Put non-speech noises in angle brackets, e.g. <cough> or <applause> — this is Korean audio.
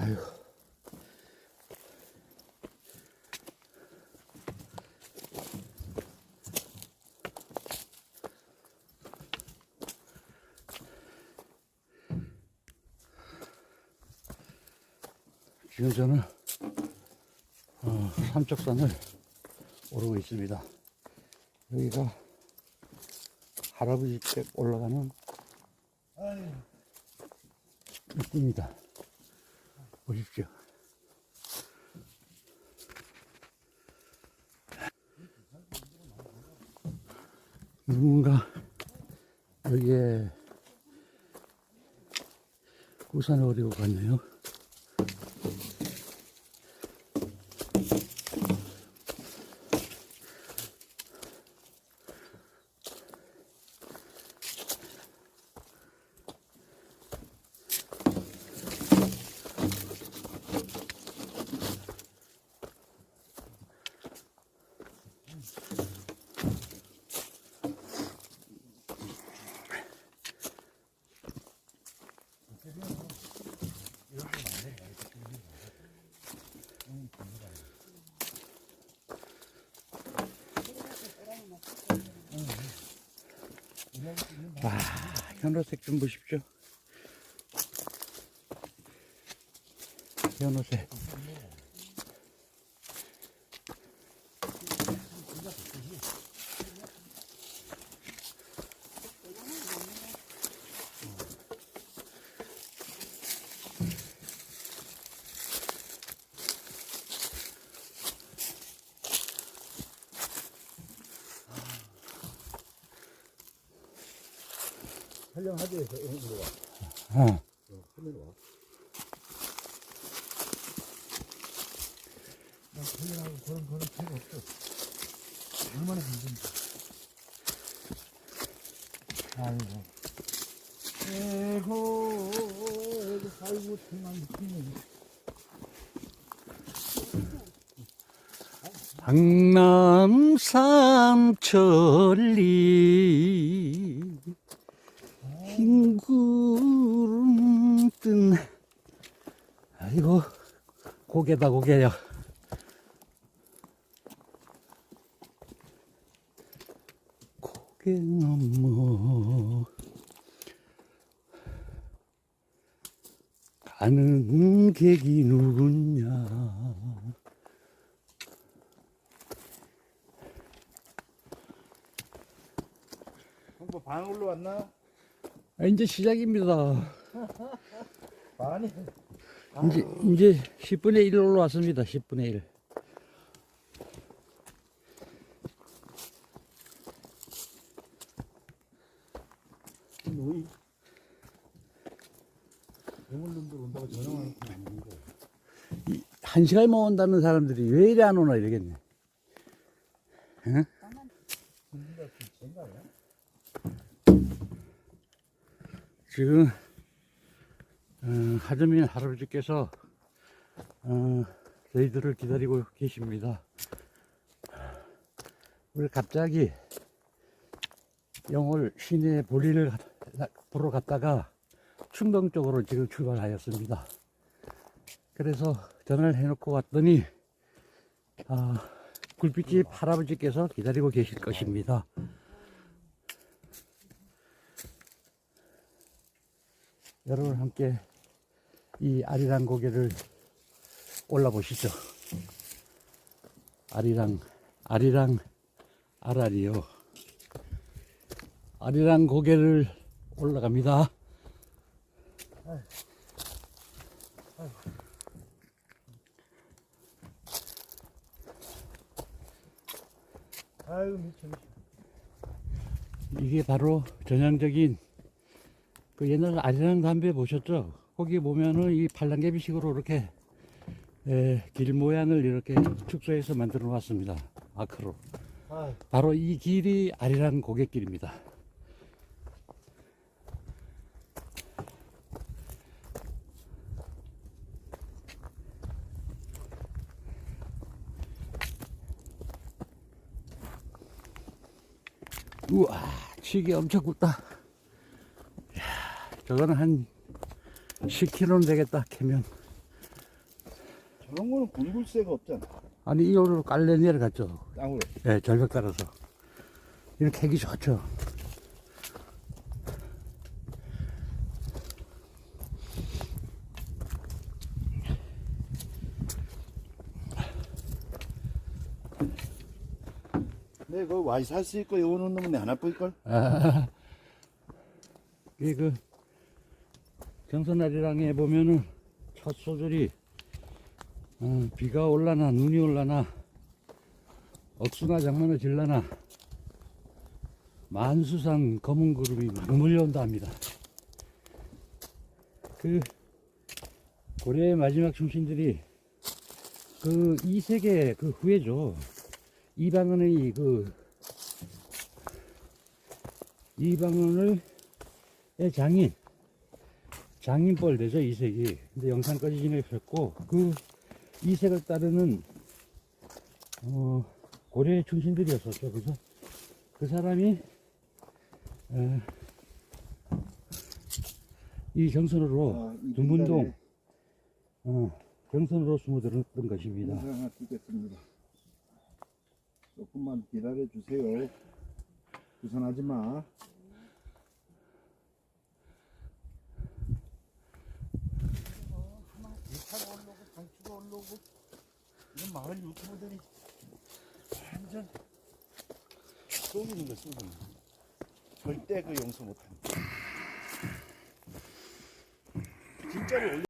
아유. 지금 저는 어, 삼척산을 오르고 있습니다. 여기가 할아버지 댁 올라가는 입구입니다. 보십시오. 누군가 여기에 우산을 어리고 갔네요. 와, 현호색 좀 보십시오. 현호색. 촬영하기 위해서 일로 와. 어. 어, 화면 와. 나 촬영하고 그런 그런 필요 없어. 얼마나 힘든지. 아이고. 에고, 에고, 아이고, 정말 미치네. 강남 삼천리 뜬 아이고 고개다 고개야 고개 넘어 가는 객이 누구냐 형부 반 올라왔나? 아, 이제 시작입니다. <laughs> 반이. 이제, 이제 10분의 1 올라왔습니다. 10분의 1. 너희 영월놈들 온다고 전화하는 건 아닌데. 한 시간만 온다는 사람들이 왜 이래 안 오나 이러겠네. 지금, 어, 하드민 할아버지께서, 어, 저희들을 기다리고 계십니다. 우리 갑자기 영월 시내 볼일을 가- 보러 갔다가 충동적으로 지금 출발하였습니다. 그래서 전화를 해놓고 왔더니 아, 굴빛집 할아버지께서 기다리고 계실 것입니다. 여러분 함께 이 아리랑 고개를 올라보시죠. 아리랑 아리랑 아라리요. 아리랑 고개를 올라갑니다. 아유 미쳐 미쳐. 이게 바로 전형적인 그 옛날 아리랑 담배 보셨죠? 거기 보면은 이 팔랑개비식으로 이렇게 에, 길 모양을 이렇게 축소해서 만들어 놨습니다. 아크로. 아 바로 이 길이 아리랑 고갯길입니다. 우와, 치기 엄청 굵다. 이야, 저거는 한 10kg는 되겠다 캐면. 저런 거는 불굴세가 없잖아. 아니 이 오르로 깔래 내려갔죠. 땅으로. 예 네, 절벽 따라서. 이렇게 하기 좋죠. 네, 그 와이 살수 있고 요는 놈은 안 아플걸? 아, 이그 경선아리랑에 보면은 첫 소절이 어, 비가 올라나 눈이 올라나 억수나 장만을 질라나 만수상 검은 구름이 막 몰려온다 합니다. 그 고려의 마지막 충신들이 그 이 세계 그 후예죠. 이방은의 그 이방원을 의 장인 장인뻘 되죠 이색이 근데 영산까지 지내셨고 그 이색을 따르는 어, 고려의 충신들이었었죠 그래서 그 사람이 에, 이 경선으로 아, 이 둔문동 어, 경선으로 숨어들었던 것입니다 하나. 조금만 기다려 주세요. 부산하지 마. 유타가 올라오고 강추가 올라오고 이런 마을 유튜버들이 완전 속이는 거 속이는 거. 절대 그 용서 못합니다. 진짜로 올려